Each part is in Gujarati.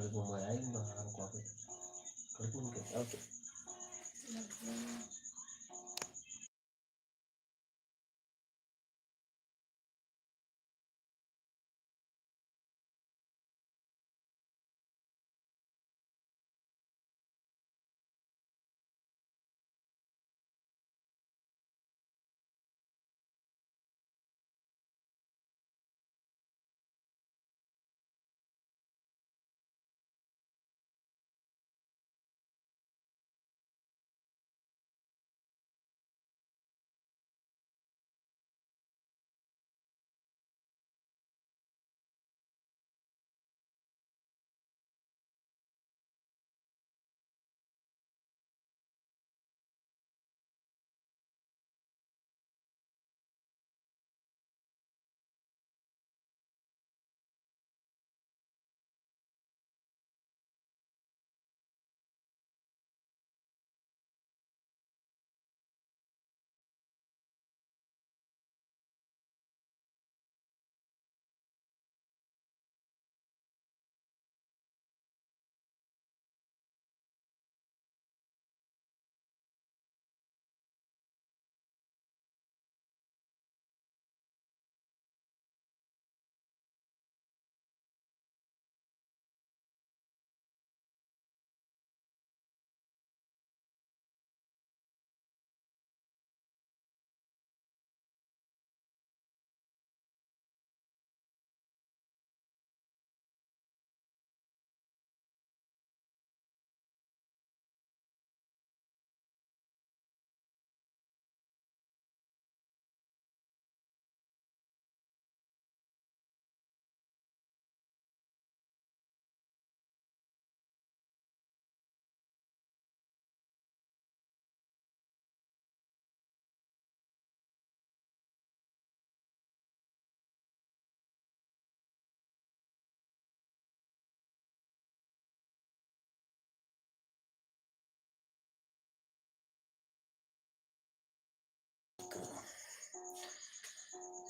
હતો. કડક મોબાઈલ આવી ને આમ કોપી કડક બંધ કરી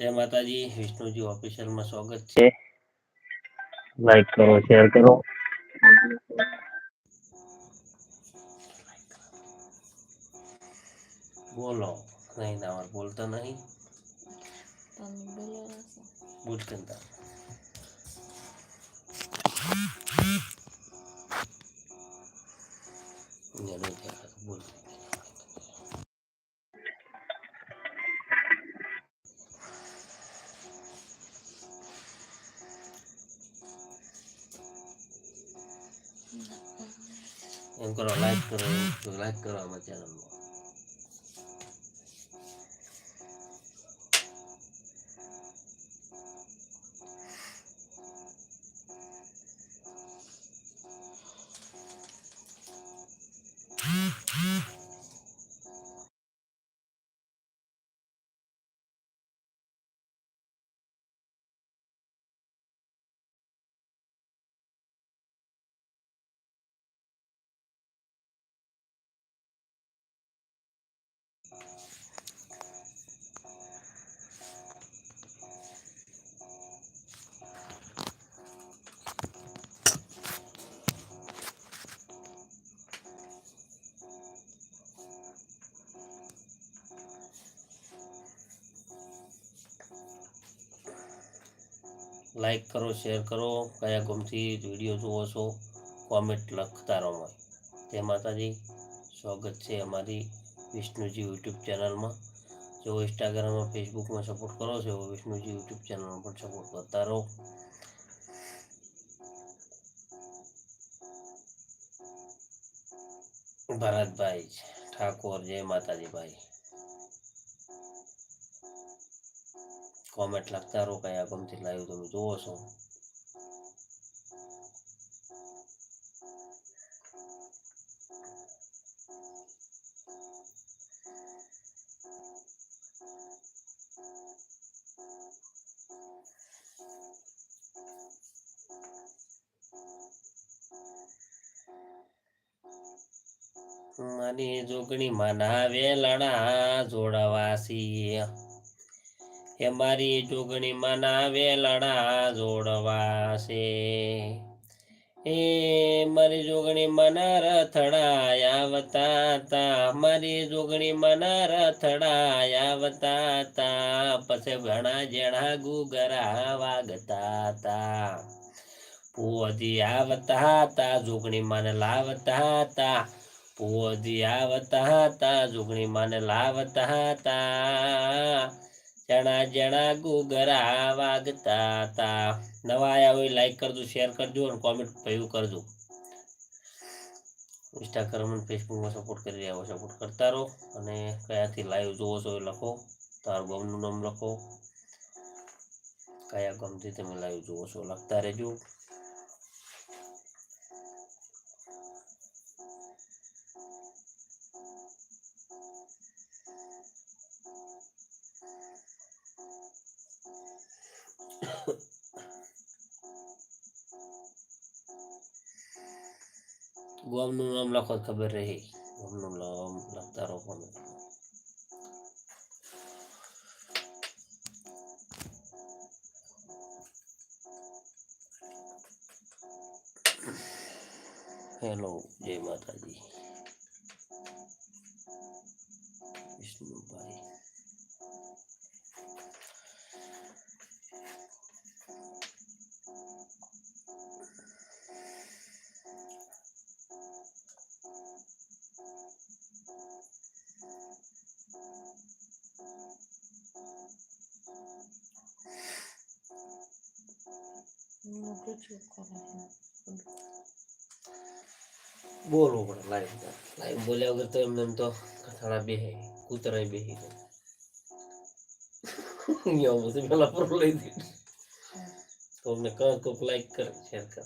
જય માતાજી વિષ્ણુજી ઓફિશિયલમાં સ્વાગત છે. લાઈક કરો શેર કરો. બોલો નહીં ના બોલતા નહીં. બોલ બોલો એમ કરો લાઈક કરો લાઈક કરો અમારા ચેનલમાં લાઈક કરો, શેર કરો, કયા ગમથી વીડિયો જુઓ છો, કોમેન્ટ લખતા રહો. જય માતાજી. સ્વાગત છે અમારી વિષ્ણુજી યુટ્યુબ ચેનલમાં. જો ઇન્સ્ટાગ્રામમાં ફેસબુકમાં સપોર્ટ કરો છો, એવો વિષ્ણુજી યુટ્યુબ ચેનલમાં પણ સપોર્ટ કરતા રહો. ભરતભાઈ ઠાકોર, જય માતાજી ભાઈ. કોમેન્ટ લખતા રહો કયા ગમતી લાઈવ તમે જુઓ છો. મારી જોગણી માના વેલણા જોડવાસી. એ મારી જોગણીમાં ના વેલણા જોડવાશે એ મારી જોગણી માના રથડા આવતા તા, મારી જોગણી માના રથડા આવતા તા, પછી ઘણા જણા ગુગરા વાગતા તા. પોજી આવતા તા, જોગણી માને લાવતા તા. પોજી આવતા હતા જોગણી માને લાવતા હતા જણા જણા ગુગરા વાગતા તા. નવા આવ્યા હોય લાઈક કરજો શેર કરજો અને કોમેન્ટ ભયું કરજો. ઇન્સ્ટાગ્રામ અને ફેસબુકમાં સપોર્ટ કરી રહ્યા હોય સપોર્ટ કરતા રહો. અને કયાથી લાઈવ જોવો છો એ લખો. તારું ગામનું નામ લખો. કયા ગામથી તમે લાઈવ જોવો છો લખતા રહેજો. ગામનું નામ લખો ખબર રહે ગામનું નામ લખતા રહો કોમેન્ટ હેલો જય માતાજી. વિષ્ણુભાઈ. મોટું ચૂપ કરે બોલવું પડે લાઈવ લાઈવ બોલ્યા વગર તો એમને એમ તો કથાળા બેહે કૂતરાય બેહી જાય અહીંયા પછી પેલા પર લઈ દીધું તો અમને કહો કોક લાઈક કરે શેર કરે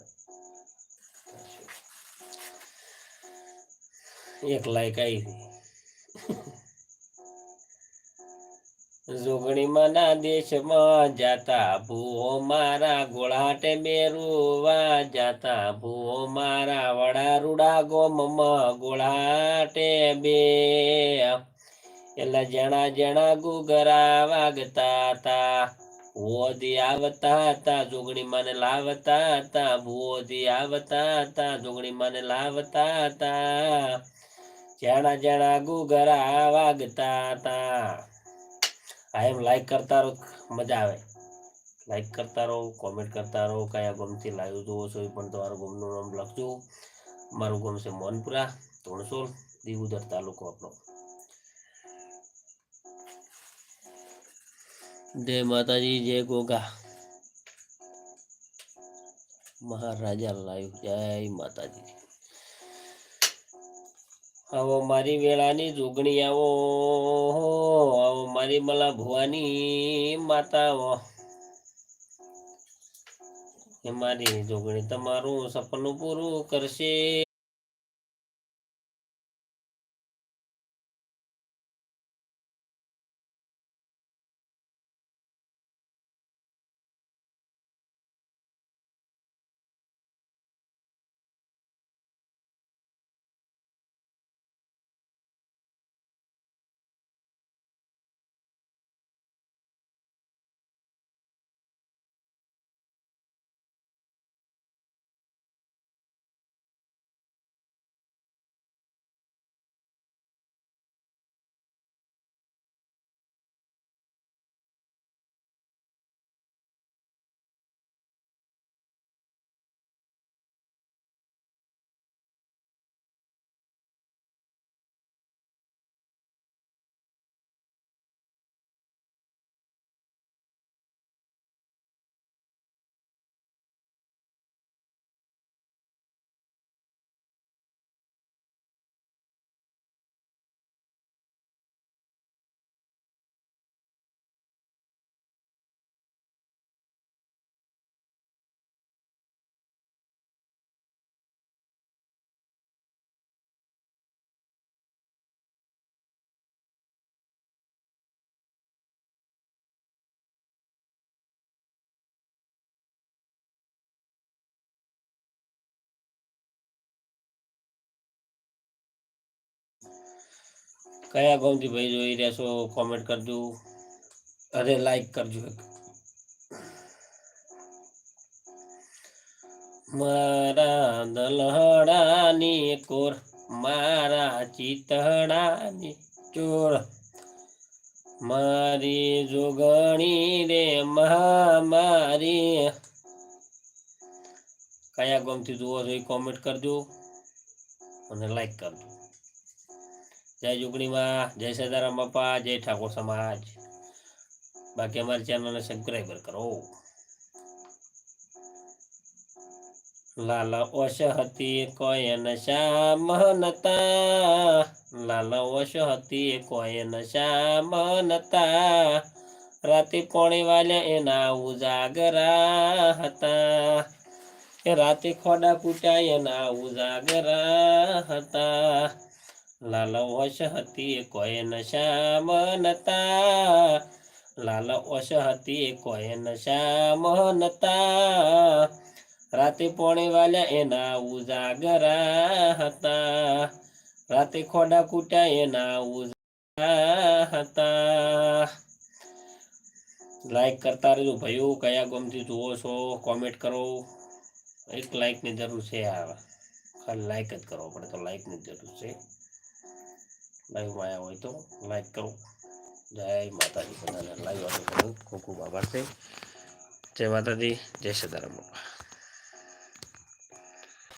એક લાઈક આવી હતી જોગણીમાં ના દેશમાં જાતા ભૂઓ મારા ગોળાટે બેરુવા જાતા ભૂઓ મારા વડા રૂડા ગોમમાં ગોળાટે બે. એલા જણા જણા ગુગરા વાગતા હતા ભૂઓથી આવતા હતા જોગણી મને લાવતા હતા ભૂઓથી આવતા હતા જોગણી માને લાવતા હતા જણા જણા ગુગરા વાગતા હતા આ એમ લાઈક કરતા રહો, મજા આવે. લાઈક કરતા રહો કોમેન્ટ કરતા રહો કયા ગમથી લાઈવ જોવો છો એ પણ તમારું ગમનું નામ લખજો. મારું ગમ છે મોનપુરા ત્રણસોલ દીવુદર તાલુકો આપણો. જય માતાજી, જય ગોગા. મહારાજા લાઈવ જય માતાજી. આવો મારી વેળાની જોગણી આવો આવો મારી મલા ભુવાની માતા આવો. એ મારી જોગણી તમારું સપનું પૂરું કરશે. કયા ગામથી ભાઈ જોઈ રહ્યા છો? કોમેન્ટ કરજો અરે લાઈક કરજો મારા દલહડાની કોર, મારા ચિતહડાની ચોર. મારી જોગણી રે મહામારી. કયા ગામથી જોવો છો એ કોમેન્ટ કરજો અને લાઈક કરજો જય જોગણીમાં, જય સદારામ બાપા, જય ઠાકોર સમાજ. બાકી અમારી ચેનલને સબસ્ક્રાઈબર કરો. લાલ ઓશ હતી કોઈ નશા મહનતા લાલ ઓશ હતી કોઈ નશા મહનતા રાતે પોણે વાલ્યા એના ઉજાગરા હતા. એ રાતે ખોડા કૂટ્યા એના ઉજાગરા હતા. લાલ ઓશ હતી કોઈ નશા મનતા લાલ ઓશ હતી કોઈ નશા મનતા રાતે પોણે વાલ્યા એના ઉજાગરા હતા. રાતે ખોડા કૂટ્યા એના ઉજાગરા હતા. લાઈક કરતા રહેજો ભાઈઓ, કયા ગમથી જુઓ છો? કોમેન્ટ કરો. એક લાઈકની જરૂર છે આ. ખાલી લાઈક જ કરવો પડે તો લાઈકની જરૂર છે. લાઈવમાં આવ્યા હોય તો લાઈક કરો. જય માતાજી બધાને. લાઈવ કરું ખૂબ ખૂબ આભાર છે. જય માતાજી. જય સદારામ